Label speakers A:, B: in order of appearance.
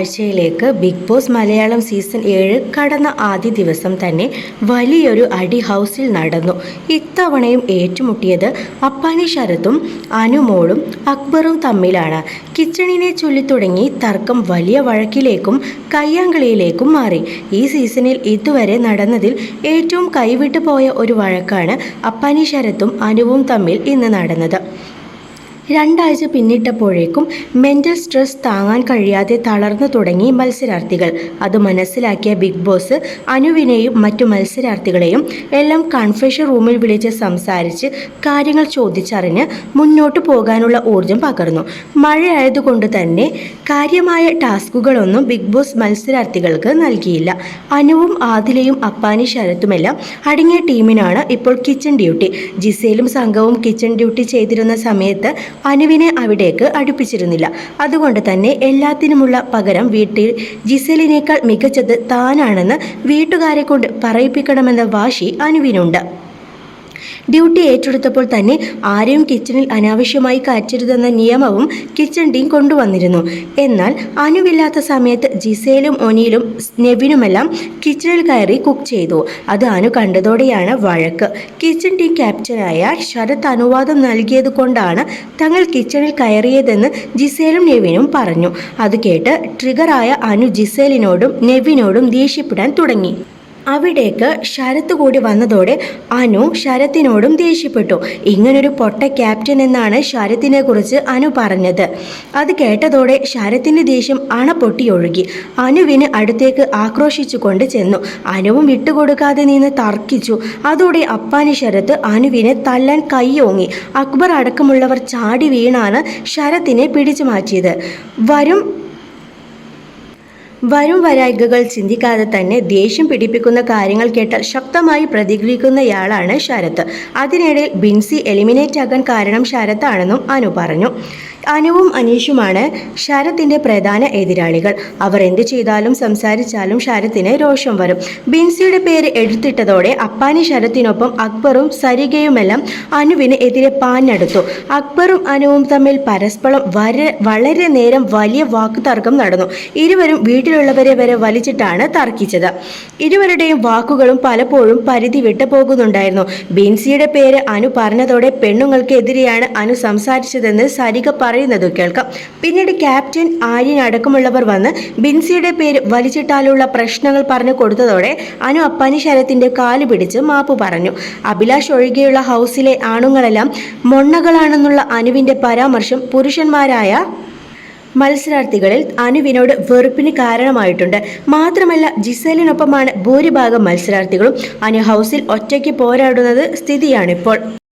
A: ആഴ്ചയിലേക്ക് big boss Malayalam season ഏഴ് കടന്ന ആദ്യ ദിവസം തന്നെ വലിയൊരു അടി ഹൗസിൽ നടന്നു. ഇത്തവണയും ഏറ്റുമുട്ടിയത് അപ്പാനി ശരത്തും അനുമോളും അക്ബറും തമ്മിലാണ്. കിച്ചണിനെ ചൊല്ലിത്തുടങ്ങി തർക്കം വലിയ വഴക്കിലേക്കും കയ്യാങ്കളിയിലേക്കും മാറി. ഈ സീസണിൽ ഇതുവരെ നടന്നതിൽ ഏറ്റവും കൈവിട്ടു പോയ ഒരു വഴക്കാണ് അപ്പാനി ശരത്തും അനുവും തമ്മിൽ ഇന്ന് നടന്നത്. രണ്ടാഴ്ച പിന്നിട്ടപ്പോഴേക്കും മെന്റൽ സ്ട്രെസ് താങ്ങാൻ കഴിയാതെ തളർന്നു തുടങ്ങി മത്സരാർത്ഥികൾ. അത് മനസ്സിലാക്കിയ ബിഗ് ബോസ് അനുവിനെയും മറ്റു മത്സരാർത്ഥികളെയും എല്ലാം കൺഫെഷൻ റൂമിൽ വിളിച്ച് സംസാരിച്ച് കാര്യങ്ങൾ ചോദിച്ചറിഞ്ഞ് മുന്നോട്ട് പോകാനുള്ള ഊർജം പകർന്നു. മഴയായതുകൊണ്ട് തന്നെ കാര്യമായ ടാസ്കുകളൊന്നും ബിഗ് ബോസ് മത്സരാർത്ഥികൾക്ക് നൽകിയില്ല. അനുവും ആദിലയും അപ്പാനി ശരത്തുമെല്ലാം അടങ്ങിയ ടീമിനാണ് ഇപ്പോൾ കിച്ചൺ ഡ്യൂട്ടി ജിസയിലും സംഘവും കിച്ചൺ ഡ്യൂട്ടി ചെയ്തിരുന്ന സമയത്ത് അനുവിനെ അവിടേക്ക് അടുപ്പിച്ചിരുന്നില്ല. അതുകൊണ്ട് തന്നെ എല്ലാത്തിനുമുള്ള പകരം വീട്ടിൽ ജിസലിനേക്കാൾ മികച്ചത് താനാണെന്ന് വീട്ടുകാരെ കൊണ്ട് പറയിപ്പിക്കണമെന്ന വാശി അനുവിനുണ്ട്. ഡ്യൂട്ടി ഏറ്റെടുത്തപ്പോൾ തന്നെ ആരെയും കിച്ചണിൽ അനാവശ്യമായി കയറ്റരുതെന്ന നിയമവും കിച്ചൺ ടീം കൊണ്ടുവന്നിരുന്നു. എന്നാൽ അനുവില്ലാത്ത സമയത്ത് ജിസയിലും ഒനിയിലും നെവിനുമെല്ലാം കിച്ചണിൽ കയറി കുക്ക് ചെയ്തു. അത് അനു കണ്ടതോടെയാണ് വഴക്ക്. കിച്ചൺ ടീം ക്യാപ്റ്റനായ ശരത് അനുവാദം നൽകിയത് കൊണ്ടാണ് തങ്ങൾ കിച്ചണിൽ കയറിയതെന്ന് ജിസേലും നെവിനും പറഞ്ഞു. അത് കേട്ട് ട്രിഗറായ അനു ജിസേലിനോടും നെവിനോടും ദേഷ്യപ്പെടാൻ തുടങ്ങി. അവിടേക്ക് ശരത്ത് കൂടി വന്നതോടെ അനു ശരത്തിനോടും ദേഷ്യപ്പെട്ടു. ഇങ്ങനൊരു പൊട്ട ക്യാപ്റ്റൻ എന്നാണ് ശരത്തിനെ കുറിച്ച് അനു പറഞ്ഞത്. അത് കേട്ടതോടെ ശരത്തിന്റെ ദേഷ്യം അണ പൊട്ടിയൊഴുകി അനുവിന് അടുത്തേക്ക് ആക്രോശിച്ചുകൊണ്ട് ചെന്നു. അനുവും വിട്ടുകൊടുക്കാതെ നിന്ന് തർക്കിച്ചു. അതോടെ അപ്പാനി ശരത്ത് അനുവിനെ തല്ലാൻ കൈയോങ്ങി അക്ബർ അടക്കമുള്ളവർ ചാടി വീണാണ് ശരത്തിനെ പിടിച്ചു മാറ്റിയത്. വരും വരും വരായികകൾ ചിന്തിക്കാതെ തന്നെ ദേഷ്യം പിടിപ്പിക്കുന്ന കാര്യങ്ങൾ കേട്ടാൽ ശക്തമായി പ്രതികരിക്കുന്നയാളാണ് ശരത്. അതിനിടയിൽ ബിൻസി എലിമിനേറ്റ് ആകാൻ കാരണം ശരത്താണെന്നും അനു പറഞ്ഞു. അനുവും അനീഷുമാണ് ശരത്തിന്റെ പ്രധാന എതിരാളികൾ. അവർ എന്ത് ചെയ്താലും സംസാരിച്ചാലും ശരത്തിന് രോഷം വരും. ബിൻസിയുടെ പേര് എടുത്തിട്ടതോടെ അപ്പാനി ശരത്തിനൊപ്പം അക്ബറും സരികയുമെല്ലാം അനുവിന് എതിരെ പാഞ്ഞെടുത്തു. അക്ബറും അനുവും തമ്മിൽ പരസ്പരം വരെ വളരെ നേരം വലിയ വാക്കുതർക്കം നടന്നു. ഇരുവരും വീട്ടിലുള്ളവരെ വരെ വലിച്ചിട്ടാണ് തർക്കിച്ചത്. ഇരുവരുടെയും വാക്കുകളും പലപ്പോഴും പരിധി വിട്ടു പോകുന്നുണ്ടായിരുന്നു. ബിൻസിയുടെ പേര് അനു പറഞ്ഞതോടെ പെണ്ണുങ്ങൾക്കെതിരെയാണ് അനു സംസാരിച്ചതെന്ന് സരിക പറയുന്നത് കേൾക്കാം. പിന്നീട് ക്യാപ്റ്റൻ ആര്യൻ അടക്കമുള്ളവർ വന്ന് ബിൻസിയുടെ പേര് വലിച്ചിട്ടാലുള്ള പ്രശ്നങ്ങൾ പറഞ്ഞു കൊടുത്തതോടെ അനു അപ്പാനി ശരത്തിന്റെ കാൽ പിടിച്ച് മാപ്പ് പറഞ്ഞു. അഭിലാഷ് ഒഴികെയുള്ള ഹൗസിലെ ആണുങ്ങളെല്ലാം മൊണ്ണകളാണെന്നുള്ള അനുവിന്റെ പരാമർശം പുരുഷന്മാരായ മത്സരാർത്ഥികളിൽ അനുവിനോട് വെറുപ്പിന് കാരണമായിട്ടുണ്ട്. മാത്രമല്ല ജിസേലിനൊപ്പമാണ് ഭൂരിഭാഗം മത്സരാർത്ഥികളും. അനു ഹൗസിൽ ഒറ്റയ്ക്ക് പോരാടുന്നത് സ്ഥിതിയാണിപ്പോൾ.